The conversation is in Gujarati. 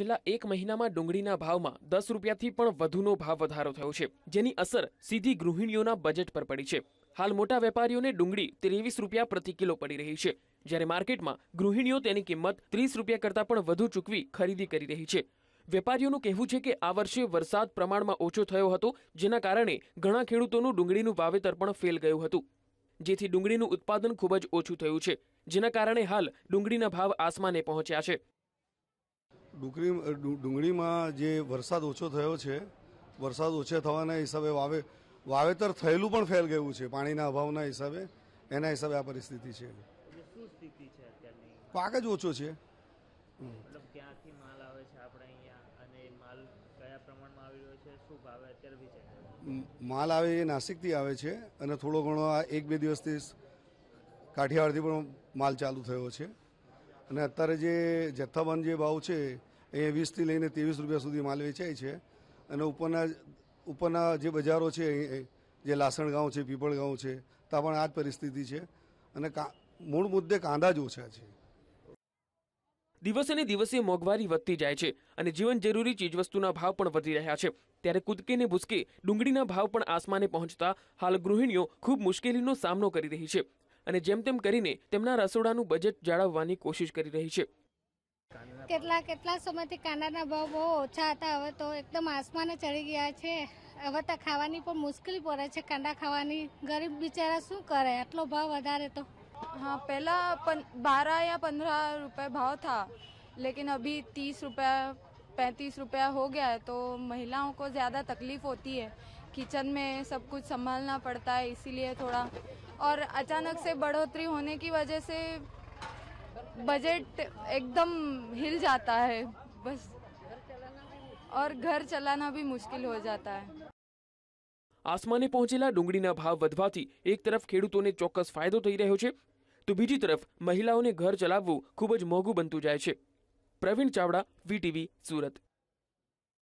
છેલ્લા એક મહિનામાં ડુંગળીના ભાવમાં દસ રૂપિયાથી પણ વધુનો ભાવ વધારો થયો છે, જેની અસર સીધી ગૃહિણીઓના બજેટ પર પડી છે. હાલ મોટા વેપારીઓને ડુંગળી ત્રેવીસ રૂપિયા પ્રતિ કિલો પડી રહી છે, જ્યારે માર્કેટમાં ગૃહિણીઓ તેની કિંમત ત્રીસ રૂપિયા કરતાં પણ વધુ ચૂકવી ખરીદી કરી રહી છે. વેપારીઓનું કહેવું છે કે આ વર્ષે વરસાદ પ્રમાણમાં ઓછો થયો હતો, જેના કારણે ઘણા ખેડૂતોનું ડુંગળીનું વાવેતર પણ ફેલ ગયું હતું. જેથી ડુંગળીનું ઉત્પાદન ખૂબ જ ઓછું થયું છે, જેના કારણે હાલ ડુંગળીના ભાવ આસમાને પહોંચ્યા છે. ડુંગળી ડુંગળીમાં જે વરસાદ ઓછો થયો છે વરસાદ ઓછો થવાના હિસાબે વાવે વાવેતર થયેલું પણ ફેલ ગયું છે પાણીના અભાવના હિસાબે. એના હિસાબે આ પરિસ્થિતિ છે. પાક જ ઓછો છે. માલ આવે એ નાસિકથી આવે છે અને થોડો ઘણો આ એક બે દિવસથી કાઠિયાવાડથી પણ માલ ચાલુ થયો છે. અને અત્યારે જે જથ્થાબંધ જે ભાવ છે એ વીસથી લઈને ત્રેવીસ રૂપિયા સુધી માલ વેચાય છે. અને ઉપરના ઉપરના જે બજારો છે જે લાસણગાંવ છે પીપળગાંવ છે ત્યાં પણ આ જ પરિસ્થિતિ છે. અને મૂળ મુદ્દે કાંદા જ ઓછા છે. દિવસે ને દિવસે મોંઘવારી વધતી જાય છે અને જીવન જરૂરી ચીજવસ્તુના ભાવ પણ વધી રહ્યા છે. ત્યારે કૂદકે ને ભૂસકે ડુંગળીના ભાવ પણ આસમાને પહોંચતા હાલ ગૃહિણીઓ ખૂબ મુશ્કેલીનો સામનો કરી રહી છે. અને જેમ તેમ કરીને તેમના રસોડાનું બજેટ જાળવવાની કોશિશ કરી રહી છે. કેટલા કેટલા સમયથી કાંદાના ભાવ બહુ ઓછા હતા હવે તો એકદમ આસમાને ચડી ગયા છે હવે તો ખાવાની પણ મુશ્કેલી પડે છે કાંદા ખાવાની ગરીબ બિચારા શું કરે આટલો ભાવ વધારે તો हाँ पहला पन, बारह या पंद्रह रुपए भाव था लेकिन अभी तीस रुपया पैंतीस रुपया हो गया है तो महिलाओं को ज़्यादा तकलीफ होती है किचन में सब कुछ संभालना पड़ता है इसीलिए थोड़ा और अचानक से बढ़ोतरी होने की वजह से बजट एकदम हिल जाता है बस और घर चलाना भी मुश्किल हो जाता है આસમાને પહોંચેલા ડુંગળીના ભાવ વધવાથી એક તરફ ખેડૂતોને ચોક્કસ ફાયદો થઈ રહ્યો છે તો બીજી તરફ મહિલાઓને ઘર ચલાવવું ખૂબ જ મોંઘું બનતું જાય છે પ્રવીણ ચાવડા વીટીવી સુરત